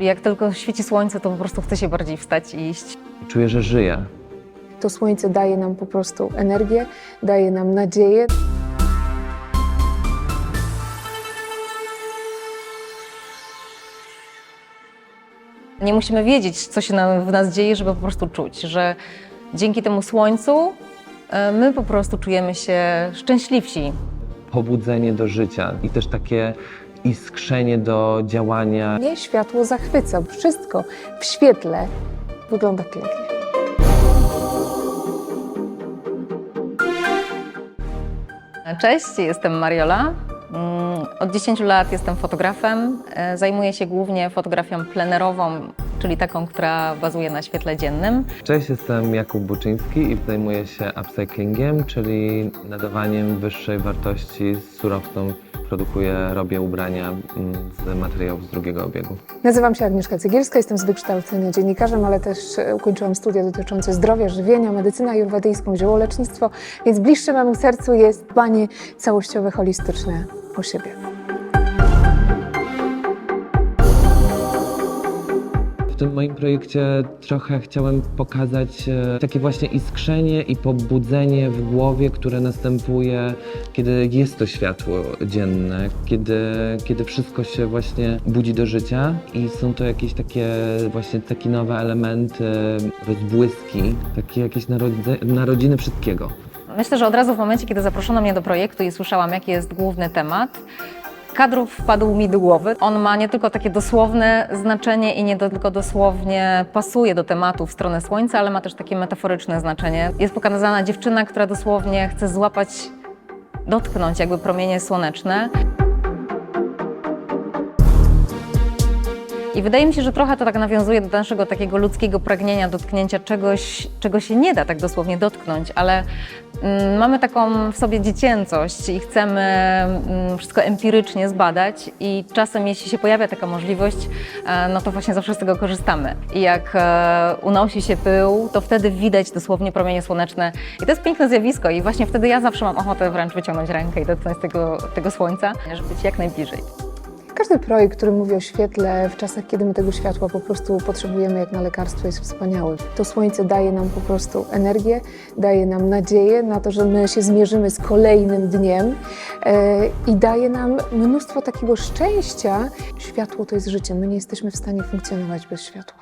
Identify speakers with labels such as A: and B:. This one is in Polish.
A: Jak tylko świeci słońce, to po prostu chce się bardziej wstać i iść.
B: Czuję, że żyję.
C: To słońce daje nam po prostu energię, daje nam nadzieję.
A: Nie musimy wiedzieć, co się nam, w nas dzieje, żeby po prostu czuć, że dzięki temu słońcu e, my po prostu czujemy się szczęśliwsi.
B: Pobudzenie do życia i też takie iskrzenie do działania.
C: Mnie światło zachwyca. Wszystko w świetle wygląda pięknie.
A: Cześć, jestem Mariola. Mm, Od 10 lat jestem fotografem. E, Zajmuję się głównie fotografią plenerową, czyli taką, która bazuje na świetle dziennym.
B: Cześć, jestem Jakub Buczyński i zajmuję się upcyclingiem, czyli nadawaniem wyższej wartości z surowców. Produkuję, robię ubrania mm, z materiałów z drugiego obiegu.
C: Nazywam się Agnieszka Cegielska, jestem z wykształcenia dziennikarzem, ale też e, ukończyłam studia dotyczące zdrowia, żywienia, medycyna ajurwedyjską, ziołolecznictwo, więc bliższe memu sercu jest dbanie całościowe, holistyczne o siebie.
B: Tym moim projekcie trochę chciałem pokazać e, takie właśnie iskrzenie i pobudzenie w głowie, które następuje, kiedy jest to światło dzienne, kiedy, kiedy wszystko się właśnie budzi do życia i są to jakieś takie właśnie takie nowe elementy, rozbłyski, takie jakieś narodziny wszystkiego.
A: Myślę, że od razu w momencie, kiedy zaproszono mnie do projektu i słyszałam, jaki jest główny temat, kadrów wpadł mi do głowy. On ma nie tylko takie dosłowne znaczenie i nie tylko dosłownie pasuje do tematu w stronę słońca, ale ma też takie metaforyczne znaczenie. Jest pokazana dziewczyna, która dosłownie chce złapać, dotknąć jakby promienie słoneczne. I wydaje mi się, że trochę to tak nawiązuje do naszego takiego ludzkiego pragnienia dotknięcia czegoś, czego się nie da tak dosłownie dotknąć, ale mm, mamy taką w sobie dziecięcość i chcemy mm, wszystko empirycznie zbadać i czasem jeśli się pojawia taka możliwość, e, no to właśnie zawsze z tego korzystamy. I jak e, unosi się pył, to wtedy widać dosłownie promienie słoneczne i to jest piękne zjawisko i właśnie wtedy ja zawsze mam ochotę wręcz wyciągnąć rękę i dotknąć tego, tego słońca, żeby być jak najbliżej.
C: Każdy projekt, który mówi o świetle w czasach, kiedy my tego światła po prostu potrzebujemy jak na lekarstwo, jest wspaniały. To słońce daje nam po prostu energię, daje nam nadzieję na to, że my się zmierzymy z kolejnym dniem e, i daje nam mnóstwo takiego szczęścia. Światło to jest życie, my nie jesteśmy w stanie funkcjonować bez światła.